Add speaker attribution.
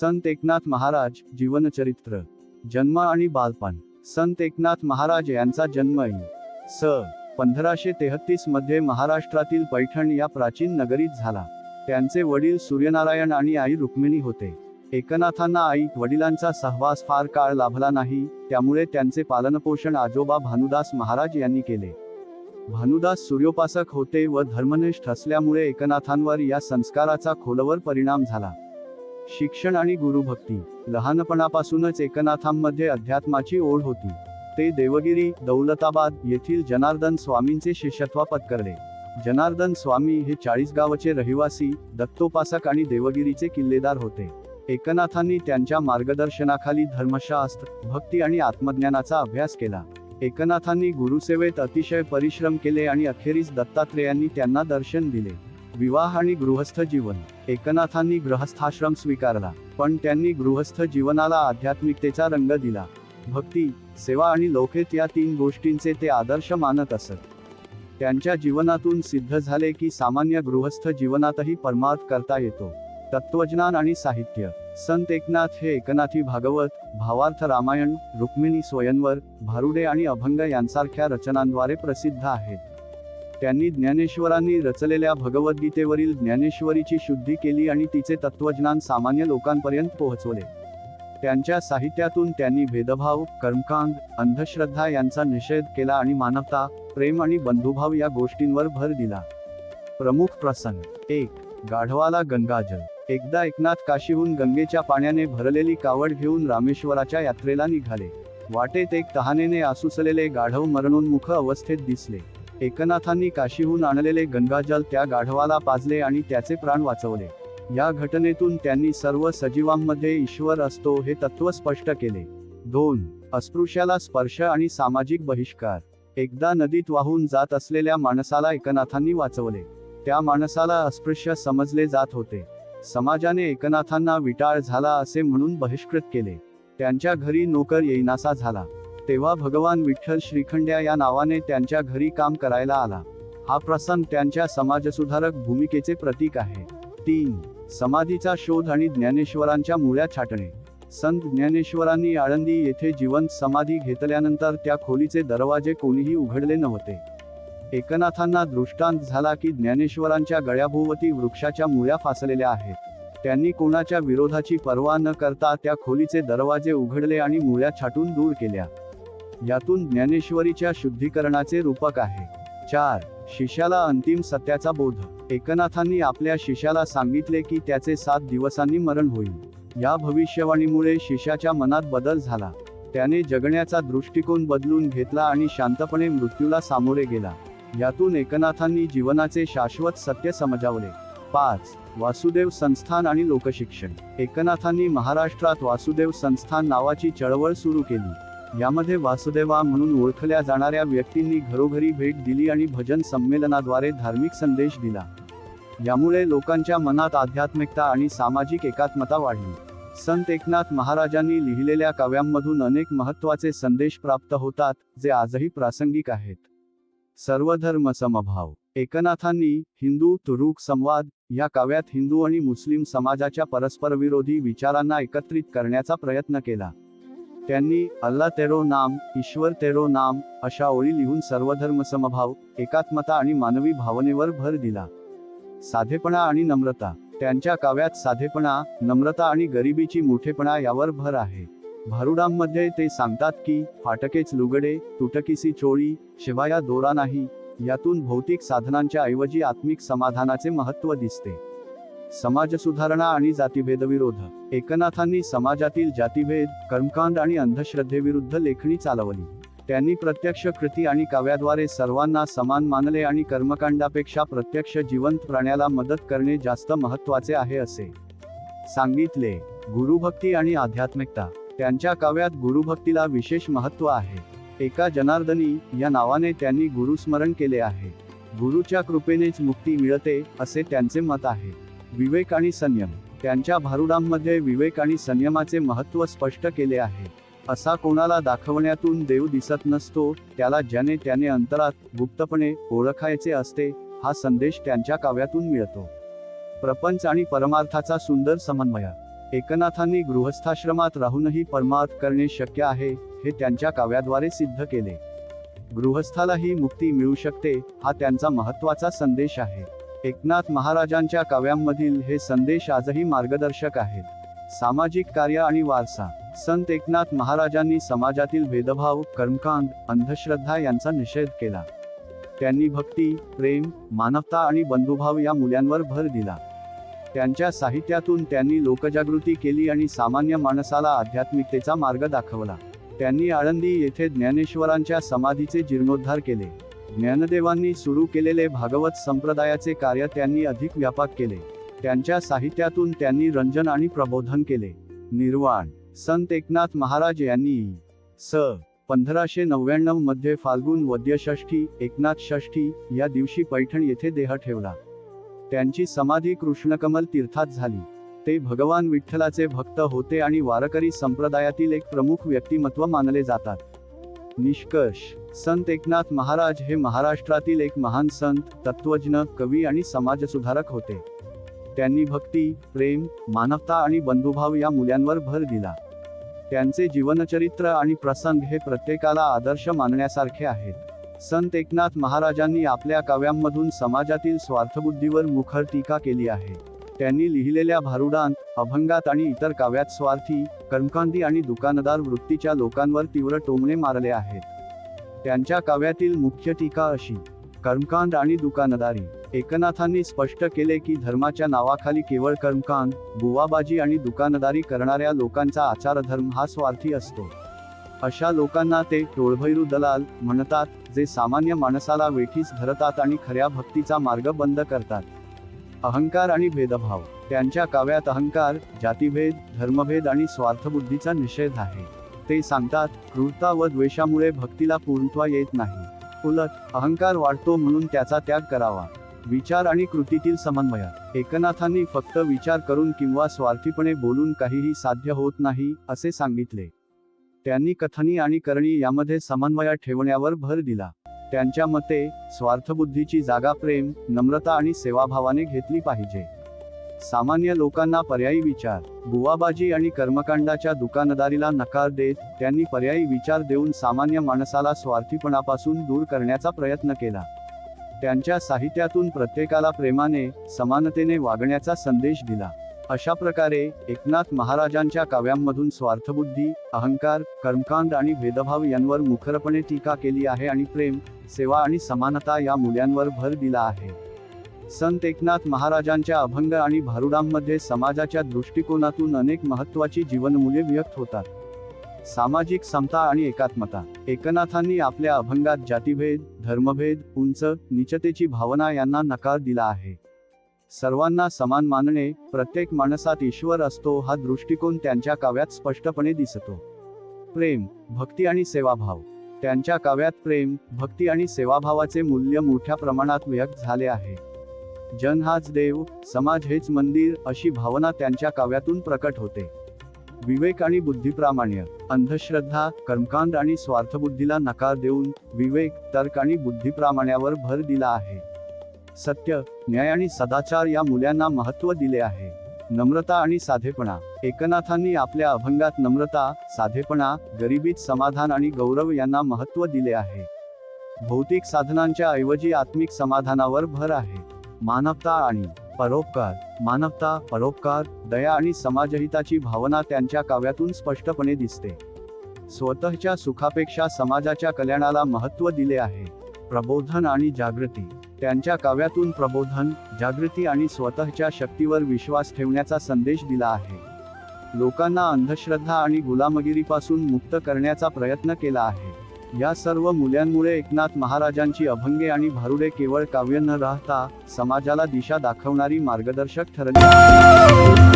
Speaker 1: संत एकनाथ महाराज जीवनचरित्र जन्म आणि बालपण. संत एकनाथ महाराज यांचा जन्म स. पंधराशे तेहतीसमध्ये महाराष्ट्रातील पैठण या प्राचीन नगरीत झाला. त्यांचे वडील सूर्यनारायण आणि आई रुक्मिणी होते. एकनाथांना आई वडिलांचा सहवास फार काळ लाभला नाही त्यामुळे त्यांचे पालनपोषण आजोबा भानुदास महाराज यांनी केले. भानुदास सूर्योपासक होते व धर्मनिष्ठ असल्यामुळे एकनाथांवर या संस्काराचा खोलवर परिणाम झाला. शिक्षण आणि गुरुभक्ती. लहानपणापासूनच एकनाथांमध्ये अध्यात्माची ओढ होती. ते देवगिरी दौलताबाद येथील जनार्दन स्वामींचे शिष्यत्व पत्करले. जनार्दन स्वामी हे चाळीसगावचे रहिवासी दत्तोपासक आणि देवगिरीचे किल्लेदार होते. एकनाथांनी त्यांच्या मार्गदर्शनाखाली धर्मशास्त्र भक्ती आणि आत्मज्ञानाचा अभ्यास केला. एकनाथांनी गुरुसेवेत अतिशय परिश्रम केले आणि अखेरीस दत्तात्रेयांनी त्यांना दर्शन दिले. विवाह आणि गृहस्थ जीवन. एकनाथांनी गृहस्थाश्रम स्वीकारला पण त्यांनी गृहस्थ जीवनाला आध्यात्मिकतेचा रंग दिला. भक्ती सेवा आणि लोकहित या तीन गोष्टींचे ते आदर्श मानत असत. त्यांच्या जीवनातून सिद्ध झाले की सामान्य गृहस्थ जीवनातही परमार्थ करता येतो. तत्वज्ञान आणि साहित्य. संत एकनाथ हे एकनाथी भागवत भावार्थ रामायण रुक्मिणी स्वयंवर भारुडे आणि अभंग यांसारख्या रचनांद्वारे प्रसिद्ध आहेत. त्यांनी ज्ञानेश्वरांनी रचलेल्या भगवद्गीतेवरील ज्ञानेश्वरीची शुद्धी केली आणि तिचे तत्वज्ञान सामान्य लोकांपर्यंत पोहोचवले. त्यांच्या साहित्यातून त्यांनी भेदभाव कर्मकांड अंधश्रद्धा यांचा निषेध केला आणि मानवता प्रेम आणि बंधुभाव या गोष्टींवर भर दिला. प्रमुख प्रसंग. एक गाढवाला गंगाजल. एकदा एकनाथ काशीहून गंगेच्या पाण्याने भरलेली कावड घेऊन रामेश्वराच्या यात्रेला निघाले. वाटेत एक तहानेने आसुसलेले गाढव मरणोन्मुख अवस्थेत दिसले. एकनाथांनी काशीहून आणलेले गंगाजल त्या गाढवाला पाजले आणि त्याचे प्राण वाचवले. या घटनेतून त्यांनी सर्व सजीवांमध्ये ईश्वर असतो हे तत्व स्पष्ट केले. दोन अस्पृश्याला स्पर्श आणि सामाजिक बहिष्कार. एकदा नदीत वाहून जात असलेल्या माणसाला एकनाथांनी वाचवले. त्या माणसाला अस्पृश्य समजले जात होते. समाजाने एकनाथांना विटाळ झाला असे म्हणून बहिष्कृत केले. त्यांच्या घरी नोकर येईनासा झाला. तेव्हा भगवान विठ्ठल श्रीखंड्या या नावाने त्यांच्या घरी काम करायला आला. हा प्रसंग त्यांच्या समाजसुधारक भूमिकेचे प्रतीक आहे. तीन समाधीचा शोध आणि ज्ञानेश्वरांच्या मुळ्या छाटणे. संत ज्ञानेश्वरांनी आळंदी येथे जिवंत समाधी घेतल्यानंतर त्या खोलीचे दरवाजे कोणीही उघडले नव्हते. एकनाथांना दृष्टांत झाला की ज्ञानेश्वरांच्या गळ्याभोवती वृक्षाच्या मुळ्या फासलेल्या आहेत. त्यांनी कोणाच्या विरोधाची पर्वा न करता त्या खोलीचे दरवाजे उघडले आणि मुळ्या छाटून दूर केल्या. यातून ज्ञानेश्वरीच्या शुद्धीकरणाचे रूपक आहे. चार. शिष्याला अंतिम सत्याचा बोध. एकनाथांनी आपल्या शिष्याला सांगितले की त्याचे सात दिवसांनी मरण होईल. या भविष्यवाणीमुळे शिष्याच्या मनात बदल झाला. त्याने जगण्याचा दृष्टिकोन बदलून घेतला आणि शांतपणे मृत्यूला सामोरे गेला. यातून एकनाथांनी जीवनाचे शाश्वत सत्य समजावले. पाच. वासुदेव संस्थान आणि लोकशिक्षण. एकनाथांनी महाराष्ट्रात वासुदेव संस्थान नावाची चळवळ सुरू केली. यामध्ये वासुदेवा म्हणून ओळखल्या जाणाऱ्या व्यक्तींनी घरोघरी भेट दिली आणि भजन संमेलनाद्वारे धार्मिक संदेश दिला. यामुळे लोकांच्या मनात आध्यात्मिकता आणि सामाजिक एकात्मता वाढली. संत एकनाथ महाराजांनी लिहिलेल्या काव्यांमधून अनेक महत्त्वाचे संदेश प्राप्त होतात जे आजही प्रासंगिक आहेत. सर्वधर्म समभाव. एकनाथांनी हिंदू तुरुक संवाद या काव्यात हिंदू आणि मुस्लिम समाजाच्या परस्परविरोधी विचारांना एकत्रित करण्याचा प्रयत्न केला. त्यांनी अल्ला तेरो नाम ईश्वर तेरो नाम अशा ओळी लिहून सर्वधर्म समभाव एकात्मता आणि मानवी भावनेवर भर दिला. साधेपणा आणि नम्रता त्यांच्या काव्यात साधेपणा नम्रता आणि गरिबीची मोठेपणा यावर भर आहे. भारुडांमध्ये ते सांगतात की फाटकेच लुगडे तुटकीसी चोळी शिवाया दोरा नाही यातून भौतिक साधनांच्या ऐवजी आत्मिक समाधानाचे महत्त्व दिसते. समाज सुधारणा आणि जातीभेदविरोध. एकनाथांनी समाजातील जातीभेद कर्मकांड आणि अंधश्रद्धेविरुद्ध लेखणी चालवली. त्यांनी प्रत्यक्ष कृती आणि काव्याद्वारे सर्वांना समान मानले आणि कर्मकांडापेक्षा प्रत्यक्ष जिवंत प्राण्याला मदत करणे जास्त महत्त्वाचे आहे असे सांगितले. गुरुभक्ती आणि आध्यात्मिकता. त्यांच्या काव्यात गुरुभक्तीला विशेष महत्त्व आहे. एका जनार्दनी या नावाने त्यांनी गुरुस्मरण केले आहे. गुरुच्या कृपेनेच मुक्ती मिळते असे त्यांचे मत आहे. विवेक आणि संयम. त्यांच्या भारुडांमध्ये विवेक आणि संयमाचे महत्त्व स्पष्ट केले आहे. असा कोणाला दाखवण्यातून देव दिसत नसतो त्याला ज्याने त्याने अंतरात गुप्तपणे ओळखायचे असते हा संदेश त्यांच्या काव्यातून मिळतो. प्रपंच आणि परमार्थाचा सुंदर समन्वय. एकनाथांनी गृहस्थाश्रमात राहूनही परमार्थ करणे शक्य आहे हे त्यांच्या काव्याद्वारे सिद्ध केले. गृहस्थालाही मुक्ती मिळू शकते हा त्यांचा महत्त्वाचा संदेश आहे. एकनाथ महाराजांच्या काव्यांमधील हे संदेश आजही मार्गदर्शक आहेत. सामाजिक कार्य आणि वारसा. संत एकनाथ महाराजांनी समाजातील भेदभाव कर्मकांड अंधश्रद्धा यांचा निषेध केला. त्यांनी भक्ती प्रेम मानवता आणि बंधुभाव या मूल्यांवर भर दिला. त्यांच्या साहित्यातून त्यांनी लोकजागृती केली आणि सामान्य माणसाला आध्यात्मिकतेचा मार्ग दाखवला. त्यांनी आळंदी येथे ज्ञानेश्वरांच्या समाधीचे जीर्णोद्धार केले. ज्ञानदेवांनी सुरू केलेले भागवत संप्रदायाचे कार्य त्यांनी अधिक व्यापक केले. त्यांच्या साहित्यातून त्यांनी रंजन आणि प्रबोधन केले. निर्वाण. संत एकनाथ महाराज यांनी स. पंधराशे नव्याण्णवमध्ये फाल्गुन वद्यषष्ठी एकनाथ षष्ठी या दिवशी पैठण येथे देह ठेवला. त्यांची समाधी कृष्णकमल तीर्थात झाली. ते भगवान विठ्ठलाचे भक्त होते आणि वारकरी संप्रदायातील एक प्रमुख व्यक्तिमत्व मानले जातात. निष्कर्ष. संत एकनाथ महाराज हे महाराष्ट्रातील एक महान संत तत्वज्ञ कवी आणि समाजसुधारक होते. त्यांनी भक्ती प्रेम मानवता आणि बंधुभाव या मूल्यांवर भर दिला. त्यांचे जीवनचरित्र आणि प्रसंग हे प्रत्येकाला आदर्श मानण्यासारखे आहेत. संत एकनाथ महाराजांनी आपल्या काव्यांमधून समाजातील स्वार्थबुद्धीवर मुखर टीका केली आहे. त्यांनी लिहिलेल्या भारुडांत अभंगात आणि इतर काव्यात स्वार्थी कर्मकांडी आणि दुकानदार वृत्तीच्या लोकांवर तीव्र टोमणे मारले आहेत. त्यांच्या काव्यातील मुख्य टीका अशी कर्मकांड आणि दुकानदारी. एकनाथांनी स्पष्ट केले की धर्माच्या नावाखाली केवळ कर्मकांड बुवाबाजी आणि दुकानदारी करणाऱ्या लोकांचा आचारधर्म हा स्वार्थी असतो. अशा लोकांना ते टोळभैरू दलाल म्हणतात जे सामान्य माणसाला वेठीस धरतात आणि खऱ्या भक्तीचा मार्ग बंद करतात. अहंकार आणि भेदभाव. त्यांच्या काव्यात अहंकार जातीभेद धर्मभेद आणि स्वार्थबुद्धीचा निषेध आहे. ते सांगतात क्रूरता व द्वेषामुळे भक्तीला पूर्णत्वा येत नाही. उलट अहंकार वाढतो म्हणून त्याचा त्याग करावा. विचार आणि कृतीतील समन्वय. एकनाथांनी फक्त विचार करून किंवा स्वार्थीपणे बोलून काहीही साध्य होत नाही असे सांगितले. त्यांनी कथनी आणि करणी यामध्ये समन्वय ठेवण्यावर भर दिला. त्यांच्या मते स्वार्थबुद्धीची जागा प्रेम नम्रता आणि सेवाभावाने घेतली पाहिजे. सामान्य लोकांना पर्यायी विचार बुवाबाजी आणि कर्मकांडाच्या दुकानदारीला नकार देत त्यांनी पर्यायी विचार देऊन सामान्य माणसाला स्वार्थीपणापासून दूर करण्याचा प्रयत्न केला. त्यांच्या साहित्यातून प्रत्येकाला प्रेमाने समानतेने वागण्याचा संदेश दिला. अशा प्रकारे एकनाथ महाराजांच्या काव्यांमधून स्वार्थबुद्धी अहंकार कर्मकांड आणि भेदभाव यांवर मुखरपणे टीका केली आहे आणि प्रेम सेवा आणि समानता या मूल्यांवर भर दिला आहे. संत एकनाथ महाराजांच्या अभंग आणि भारुडांमध्ये समाजाच्या दृष्टिकोनातून अनेक महत्वाची जीवनमूल्ये व्यक्त होतात. सामाजिक समता आणि एकात्मता. एकनाथांनी आपल्या अभंगात जातीभेद धर्मभेद उंच निचतेची भावना यांना नकार दिला आहे. सर्वांना समान मानणे प्रत्येक माणसात ईश्वर असतो हा दृष्टिकोन त्यांच्या काव्यात स्पष्टपणे दिसतो. प्रेम भक्ती आणि सेवाभाव. त्यांच्या काव्यात प्रेम भक्ती आणि सेवाभावाचे मूल्य मोठ्या प्रमाणात व्यक्त झाले आहे. जन हाच देव समाज हेच मंदिर अशी भावना त्यांच्या काव्यातून प्रकट होते. विवेक आणि बुद्धिप्रामाण्य अंधश्रद्धा कर्मकांड आणि स्वार्थबुद्धीला नकार देऊन विवेक तर्क आणि बुद्धिप्रामाण्यावर भर दिला आहे. सत्य न्याय आणि सदाचार या मूल्यांना महत्त्व दिले आहे. नम्रता आणि साधेपणा. एकनाथांनी आपल्या अभंगात नम्रता साधेपणा गरिबीत समाधान आणि गौरव यांना महत्त्व दिले आहे. भौतिक साधनांच्या ऐवजी आत्मिक समाधानावर भर आहे. मानवता आणि परोपकार. मानवता परोपकार दया आणि समाजहिताची भावना त्यांच्या काव्यातून स्पष्टपणे दिसते. स्वतःच्या सुखापेक्षा समाजाच्या कल्याणाला महत्त्व दिले आहे. प्रबोधन आणि जागृती. त्यांच्या काव्यातून प्रबोधन जागृती आणि स्वतःच्या शक्तीवर विश्वास ठेवण्याचा संदेश दिला आहे. लोकांना अंधश्रद्धा आणि गुलामगिरीपासून मुक्त करण्याचा प्रयत्न केला आहे. या सर्व मूल्यांमुळे एकनाथ महाराजांची अभंगे आणि भारुडे केवळ काव्य न राहता समाजाला दिशा दाखवणारी मार्गदर्शक ठरली.